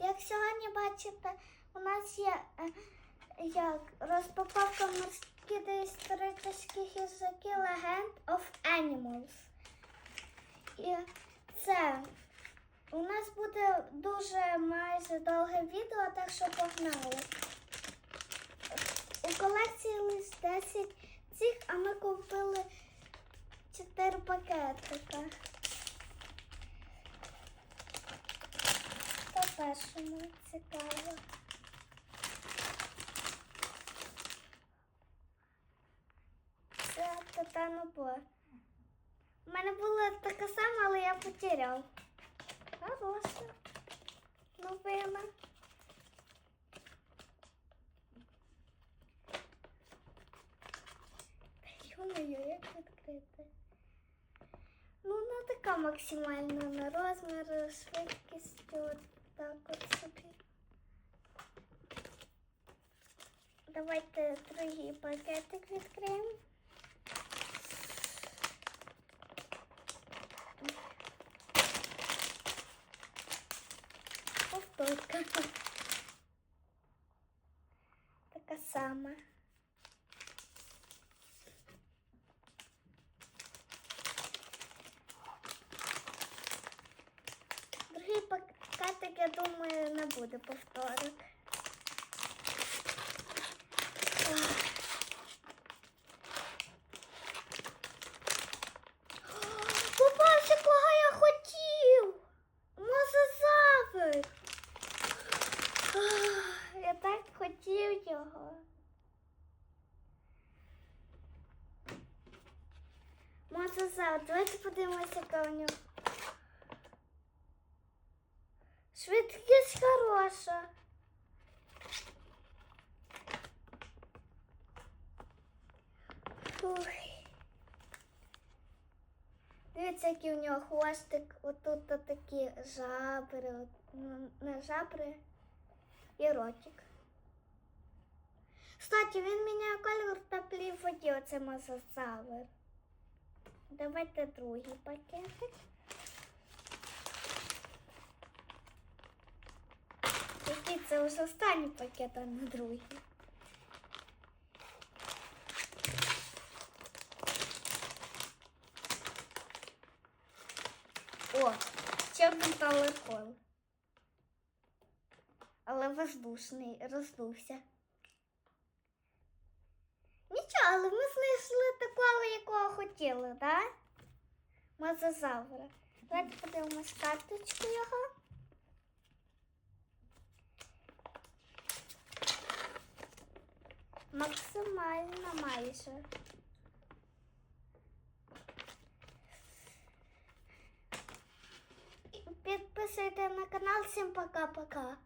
Як сьогодні бачите, у нас є е, як розпаковка морські доісторичні хижаки Legend of Animals. І це у нас буде дуже майже довге відео, так що погнали. У колекції лише 10 цих, а ми купили 4 пакетика. Першому цікаво. Це титанобор. У мене була така сама, але я потеряв. Хороша. Новина. Йо-моє, як відкрити? Ну, не така максимальна на розмір, швидкість, так от собі. Давайте другий пакетик відкриємо. Повторка. Така сама. Другий пакетик, я думаю, не буде повторок. Попався, кого я хотів. Мозазавр. Я так хотів його. Мозазавр, давайте подивимося, яка у нього. Швидкість хороша. Фух. Дивіться, який у нього хвостик. Отут такі жабри, ну, не жабри і ротик. Кстати, він міняє кольор в теплій воді, оце мозазавр. Давайте другий пакетик. Який це вже останній пакет, а не другий. О, один талеркол. Але воздушний, роздувся. Нічого, але ми знайшли такого, якого хотіли, так? Да? Мозазавра. Давайте подивимось карточку його. Максимально майже. Підписуйте на канал. Всім пока-пока.